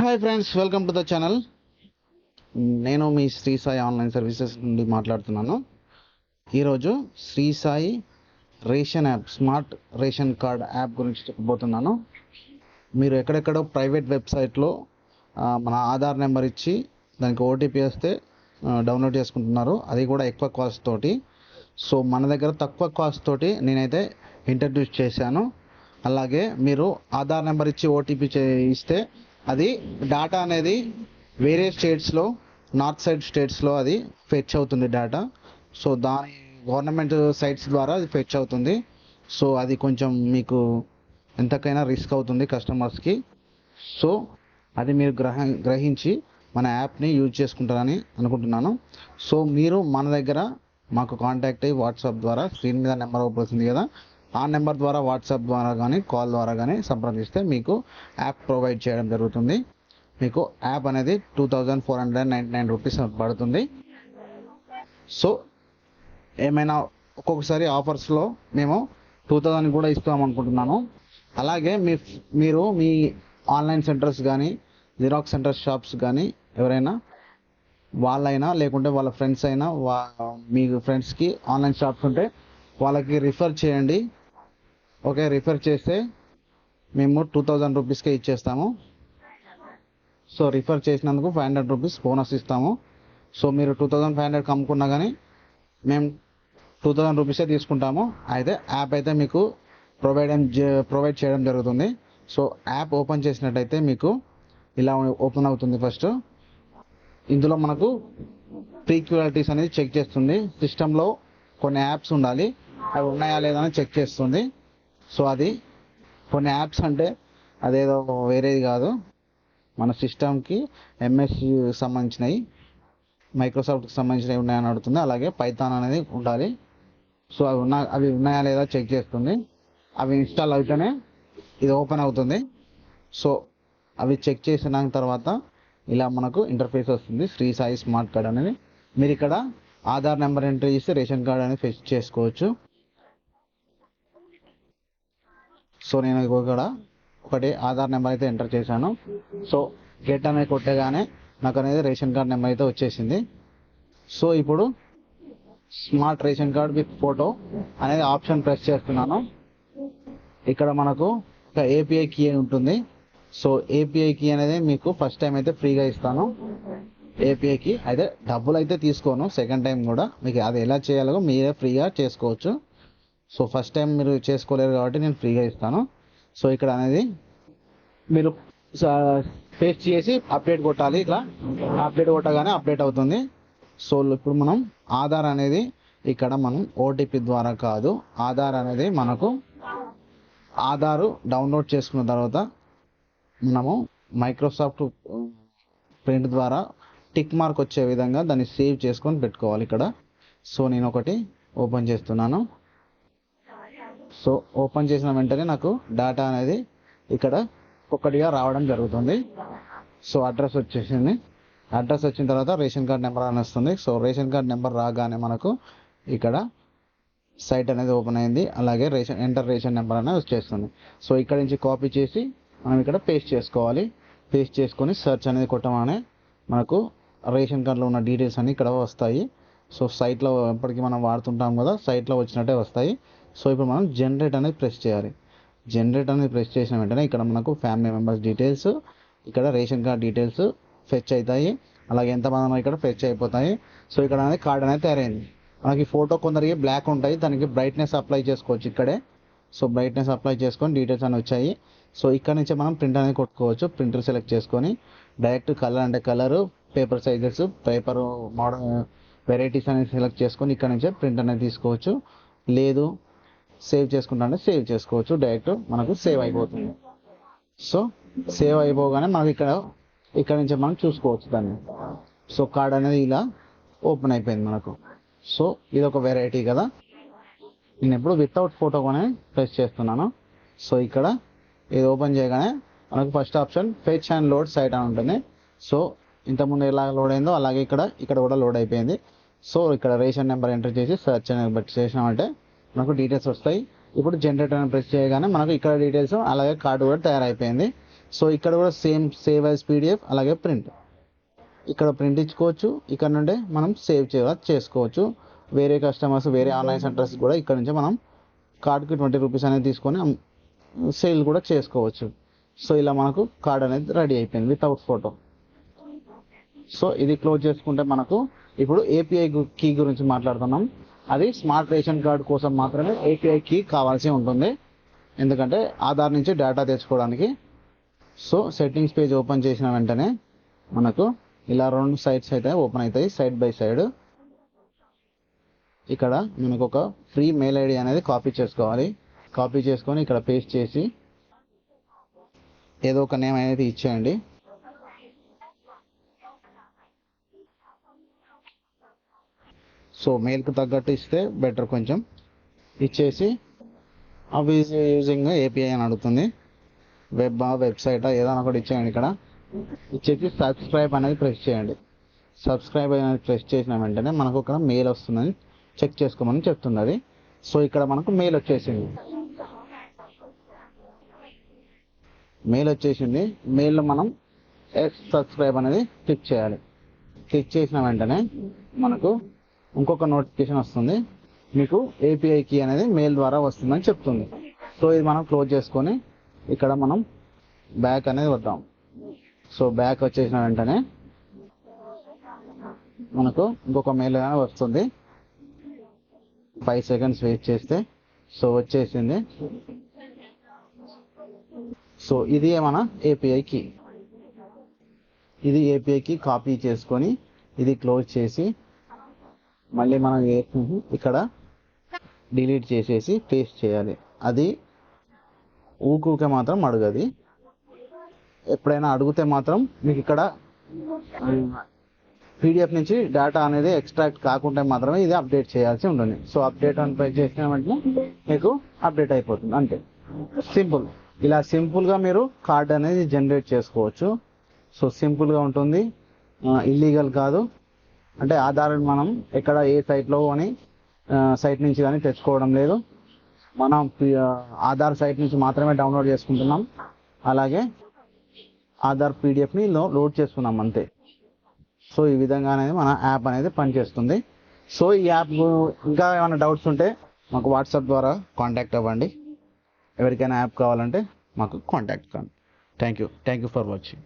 Hi friends welcome to the channel నేను మీ Sri Sai online services నుండి మాట్లాడుతున్నాను. ఈరోజు Sri Sai ration app smart ration card app గురించి చెప్పబోతున్నాను. మీరు ఎక్కడెక్కడో ప్రైవేట్ వెబ్సైట్లో మన ఆధార్ నెంబర్ ఇచ్చి దానికి ఓటీపీ వస్తే డౌన్లోడ్ చేసుకుంటున్నారు. అది కూడా ఎక్కువ కాస్ట్ తోటి. సో మన దగ్గర తక్కువ కాస్ట్ తోటి నేనైతే ఇంట్రడ్యూస్ చేశాను. అలాగే మీరు ఆధార్ నెంబర్ ఇచ్చి ఓటీపీ ఇస్తే అది డేటా అనేది వేరే స్టేట్స్లో నార్త్ సైడ్ స్టేట్స్లో అది ఫెచ్ అవుతుంది డేటా సో దాని గవర్నమెంట్ సైట్స్ ద్వారా అది ఫెచ్ అవుతుంది. సో అది కొంచెం మీకు ఎంతకైనా రిస్క్ అవుతుంది కస్టమర్స్కి సో అది మీరు గ్రహ గ్రహించి మన యాప్ని యూజ్ చేసుకుంటారని అనుకుంటున్నాను. సో మీరు మన దగ్గర మాకు కాంటాక్ట్ అయ్యి వాట్సాప్ ద్వారా స్క్రీన్ మీద నెంబర్ అవుతుంది కదా. ఆ నెంబర్ ద్వారా వాట్సాప్ ద్వారా కానీ కాల్ ద్వారా కానీ సంప్రదిస్తే మీకు యాప్ ప్రొవైడ్ చేయడం జరుగుతుంది. మీకు యాప్ అనేది two thousand four hundred ninety nine rupees పడుతుంది. సో ఏమైనా ఒక్కొక్కసారి ఆఫర్స్లో మేము టూ థౌజండ్ కూడా ఇస్తాం అనుకుంటున్నాను. అలాగే మీ మీరు మీ ఆన్లైన్ సెంటర్స్ కానీ జిరాక్స్ సెంటర్ షాప్స్ కానీ ఎవరైనా వాళ్ళైనా లేకుంటే వాళ్ళ ఫ్రెండ్స్ అయినా వా మీ ఫ్రెండ్స్కి ఆన్లైన్ షాప్స్ ఉంటే వాళ్ళకి రిఫర్ చేయండి. ఓకే రిఫర్ చేస్తే మేము టూ థౌజండ్ రూపీస్కే ఇచ్చేస్తాము. సో రిఫర్ చేసినందుకు ఫైవ్ హండ్రెడ్ రూపీస్ బోనస్ ఇస్తాము. సో మీరు టూ థౌజండ్ ఫైవ్ హండ్రెడ్ కమ్ముకున్నా కానీ మేము టూ థౌజండ్ రూపీసే తీసుకుంటాము. అయితే యాప్ అయితే మీకు ప్రొవైడ్ ప్రొవైడ్ చేయడం జరుగుతుంది. సో యాప్ ఓపెన్ చేసినట్టయితే మీకు ఇలా ఓపెన్ అవుతుంది ఫస్ట్ ఇందులో మనకు ప్రీక్వాలిటీస్ అనేది చెక్ చేస్తుంది. సిస్టంలో కొన్ని యాప్స్ ఉండాలి. అవి ఉన్నాయా లేదా అని చెక్ చేస్తుంది. సో అది కొన్ని యాప్స్ అంటే అదేదో వేరేది కాదు. మన సిస్టమ్కి ఎంఎస్ సంబంధించినవి మైక్రోసాఫ్ట్కి సంబంధించినవి ఉన్నాయని అడుగుతుంది. అలాగే పైథాన్ అనేది ఉండాలి. సో అవి ఉన్నా అవి ఉన్నాయా లేదా చెక్ చేస్తుంది. అవి ఇన్స్టాల్ అయితేనే ఇది ఓపెన్ అవుతుంది. సో అవి చెక్ చేసిన తర్వాత ఇలా మనకు ఇంటర్ఫేస్ వస్తుంది. శ్రీ సాయి స్మార్ట్ కార్డ్ అనేది. మీరు ఇక్కడ ఆధార్ నెంబర్ ఎంటర్ చేసి రేషన్ కార్డ్ అనేది ఫెచ్ చేసుకోవచ్చు. సో నేను ఇక్కడ ఒకటి ఆధార్ నెంబర్ అయితే ఎంటర్ చేశాను. సో గెట్ అనేది కొట్టగానే నాకు అనేది రేషన్ కార్డ్ నెంబర్ అయితే వచ్చేసింది. సో ఇప్పుడు smart ration card with photo అనేది ఆప్షన్ ప్రెస్ చేస్తున్నాను. ఇక్కడ మనకు ఒక ఏపీఐ కీ ఉంటుంది. సో ఏపీఐ కీ అనేది మీకు ఫస్ట్ టైం అయితే ఫ్రీగా ఇస్తాను. ఏపీఐకి అయితే డబ్బులు అయితే తీసుకోను. సెకండ్ టైం కూడా. మీకు అది ఎలా చేయాలో మీరే ఫ్రీగా చేసుకోవచ్చు. సో ఫస్ట్ టైం మీరు చేసుకోలేరు కాబట్టి నేను ఫ్రీగా ఇస్తాను. సో ఇక్కడ అనేది మీరు పేస్ట్ చేసి అప్డేట్ కొట్టాలి ఇట్లా. అప్డేట్ కొట్టగానే అప్డేట్ అవుతుంది. సో ఇప్పుడు మనం ఆధార్ అనేది ఇక్కడ మనం ఓటీపీ ద్వారా కాదు ఆధార్ అనేది మనకు ఆధారు డౌన్లోడ్ చేసుకున్న తర్వాత మనము మైక్రోసాఫ్ట్ ప్రింట్ ద్వారా టిక్ మార్క్ వచ్చే విధంగా దాన్ని సేవ్ చేసుకొని పెట్టుకోవాలి ఇక్కడ. సో నేను ఒకటి ఓపెన్ చేస్తున్నాను. సో ఓపెన్ చేసిన వెంటనే నాకు డేటా అనేది ఇక్కడ ఒక్కటిగా రావడం జరుగుతుంది. సో అడ్రస్ వచ్చేసింది. అడ్రస్ వచ్చిన తర్వాత రేషన్ కార్డ్ నెంబర్ అని వస్తుంది సో రేషన్ కార్డ్ నెంబర్ రాగానే మనకు ఇక్కడ సైట్ అనేది ఓపెన్ అయింది. అలాగే రేషన్ ఎంటర్ రేషన్ నెంబర్ అనేది వచ్చేస్తుంది. సో ఇక్కడ నుంచి కాపీ చేసి మనం ఇక్కడ పేస్ట్ చేసుకోవాలి. పేస్ట్ చేసుకొని సెర్చ్ అనేది కొట్టమనే మనకు రేషన్ కార్డులో ఉన్న డీటెయిల్స్ అన్ని ఇక్కడ వస్తాయి. సో సైట్లో ఎప్పటికీ మనం వాడుతుంటాం కదా సైట్లో వచ్చినట్టే వస్తాయి. సో ఇప్పుడు మనం జనరేట్ అనేది ప్రెస్ చేయాలి. జనరేట్ అనేది ప్రెస్ చేసిన వెంటనే ఇక్కడ మనకు ఫ్యామిలీ మెంబర్స్ డీటెయిల్స్ ఇక్కడ రేషన్ కార్డ్ డీటెయిల్స్ ఫెచ్ అవుతాయి. అలాగే ఎంతమంది ఇక్కడ ఫెచ్ అయిపోతాయి. సో ఇక్కడ అనేది కార్డ్ అనేది తయారైంది. మనకి ఫోటో కొందరికి బ్లాక్ ఉంటాయి. దానికి బ్రైట్నెస్ అప్లై చేసుకోవచ్చు ఇక్కడే. సో బ్రైట్నెస్ అప్లై చేసుకొని డీటెయిల్స్ అని వచ్చాయి. సో ఇక్కడ నుంచి మనం ప్రింట్ అనేది కొట్టుకోవచ్చు. ప్రింటర్ సెలెక్ట్ చేసుకొని డైరెక్ట్ కలర్ అంటే colour paper sizes paper model varieties అనేది సెలెక్ట్ చేసుకొని ఇక్కడ నుంచే ప్రింట్ అనేది తీసుకోవచ్చు. లేదు సేవ్ చేసుకుంటా సేవ్ చేసుకోవచ్చు. డైరెక్ట్ మనకు సేవ్ అయిపోతుంది. సో సేవ్ అయిపోగానే మనకి ఇక్కడ ఇక్కడ నుంచి మనం చూసుకోవచ్చు దాన్ని. సో కార్డ్ అనేది ఇలా ఓపెన్ అయిపోయింది మనకు. సో ఇది ఒక వెరైటీ కదా. నేను ఎప్పుడు వితౌట్ ఫోటో కొనే ప్రెస్ చేస్తున్నాను. సో ఇక్కడ ఇది ఓపెన్ చేయగానే మనకు first option fetch and load site అని ఉంటుంది. సో ఇంతకుముందు ఎలా లోడ్ అయిందో అలాగే ఇక్కడ ఇక్కడ కూడా లోడ్ అయిపోయింది. సో ఇక్కడ రేషన్ నెంబర్ ఎంటర్ చేసి సెర్చ్ అనేది బట్టి చేసినామంటే మనకు డీటెయిల్స్ వస్తాయి. ఇప్పుడు జనరేటర్ అని ప్రెస్ చేయగానే మనకు ఇక్కడ డీటెయిల్స్ అలాగే కార్డు కూడా తయారైపోయింది. సో ఇక్కడ కూడా సేమ్ సేవ్ యాజ్ పీడిఎఫ్ అలాగే ప్రింట్ ఇక్కడ ప్రింట్ ఇచ్చుకోవచ్చు. ఇక్కడ నుండే మనం సేవ్ చేయ చేసుకోవచ్చు. వేరే కస్టమర్స్ వేరే ఆన్లైన్ సెంటర్స్ కూడా ఇక్కడ నుంచి మనం కార్డ్కి ట్వంటీ రూపీస్ అనేది తీసుకొని సేల్ కూడా చేసుకోవచ్చు. సో ఇలా మనకు కార్డ్ అనేది రెడీ అయిపోయింది వితౌట్ ఫోటో సో ఇది క్లోజ్ చేసుకుంటే మనకు ఇప్పుడు ఏపీఐ కీ గురించి మాట్లాడుతున్నాం. అది స్మార్ట్ రేషన్ కార్డు కోసం మాత్రమే ఏపీఐ కీ కావాల్సి ఉంటుంది. ఎందుకంటే ఆధార్ నుంచి డేటా తెచ్చుకోవడానికి. సో సెట్టింగ్స్ పేజ్ ఓపెన్ చేసిన వెంటనే మనకు ఇలా రెండు సైట్స్ అయితే ఓపెన్ అవుతాయి సైడ్ బై సైడ్ ఇక్కడ మనకు ఒక ఫ్రీ మెయిల్ ఐడి అనేది కాపీ చేసుకోవాలి. కాపీ చేసుకొని ఇక్కడ పేస్ట్ చేసి ఏదో ఒక నేమ్ అనేది ఇచ్చేయండి. సో మెయిల్కి తగ్గట్టు ఇస్తే బెటర్ కొంచెం. ఇచ్చేసి అవి యూజింగ్ ఏపీఐ అని అడుగుతుంది. వెబ్ వెబ్సైటా ఏదైనా ఒకటి ఇచ్చేయండి ఇక్కడ. ఇచ్చేసి సబ్స్క్రైబ్ అనేది ప్రెస్ చేయండి. సబ్స్క్రైబ్ అనేది ప్రెస్ చేసిన వెంటనే మనకు ఇక్కడ మెయిల్ వస్తుందని చెక్ చేసుకోమని చెప్తుంది అది సో ఇక్కడ మనకు మెయిల్ వచ్చేసింది. మెయిల్ వచ్చేసింది. మెయిల్లో మనం ఎక్స్ సబ్స్క్రైబ్ అనేది క్లిక్ చేయాలి. క్లిక్ చేసిన వెంటనే మనకు ఇంకొక నోటిఫికేషన్ వస్తుంది. మీకు ఏపీఐ కీ అనేది మెయిల్ ద్వారా వస్తుందని చెప్తుంది. సో ఇది మనం క్లోజ్ చేసుకొని ఇక్కడ మనం బ్యాక్ అనేది వద్దాం. సో బ్యాక్ వచ్చేసిన వెంటనే మనకు ఇంకొక మెయిల్ అనేది వస్తుంది. ఫైవ్ సెకండ్స్ వెయిట్ చేస్తే సో వచ్చేసింది. సో ఇది మన ఏపీఐ కీ ఇది ఏపీఐకి కాపీ చేసుకొని ఇది క్లోజ్ చేసి మళ్ళీ మనం ఇక్కడ డిలీట్ చేసేసి పేస్ట్ చేయాలి. అది ఊకూకే మాత్రం అడగది. ఎప్పుడైనా అడిగితే మాత్రం మీకు ఇక్కడ పీడిఎఫ్ నుంచి డేటా అనేది ఎక్స్ట్రాక్ట్ కాకుండా మాత్రమే ఇది అప్డేట్ చేయాల్సి ఉంటుంది. సో అప్డేట్ అని పై చేసిన వెంటనే మీకు అప్డేట్ అయిపోతుంది. అంతే. సింపుల్. ఇలా సింపుల్గా మీరు కార్డ్ అనేది జనరేట్ చేసుకోవచ్చు. సో సింపుల్గా ఉంటుంది. ఇల్లీగల్ కాదు. అంటే ఆధార్ మనం ఎక్కడ ఏ సైట్లో అని సైట్ నుంచి కానీ తెచ్చుకోవడం లేదు. మనం ఆధార్ సైట్ నుంచి మాత్రమే డౌన్లోడ్ చేసుకుంటున్నాం. అలాగే ఆధార్ పీడిఎఫ్ని లోడ్ చేసుకున్నాం అంతే. సో ఈ విధంగా అనేది మన యాప్ అనేది పనిచేస్తుంది. సో ఈ యాప్ ఇంకా ఏమైనా డౌట్స్ ఉంటే మాకు వాట్సాప్ ద్వారా కాంటాక్ట్ అవ్వండి. ఎవరికైనా యాప్ కావాలంటే మాకు కాంటాక్ట్ కానీ thank you. Thank you for watching.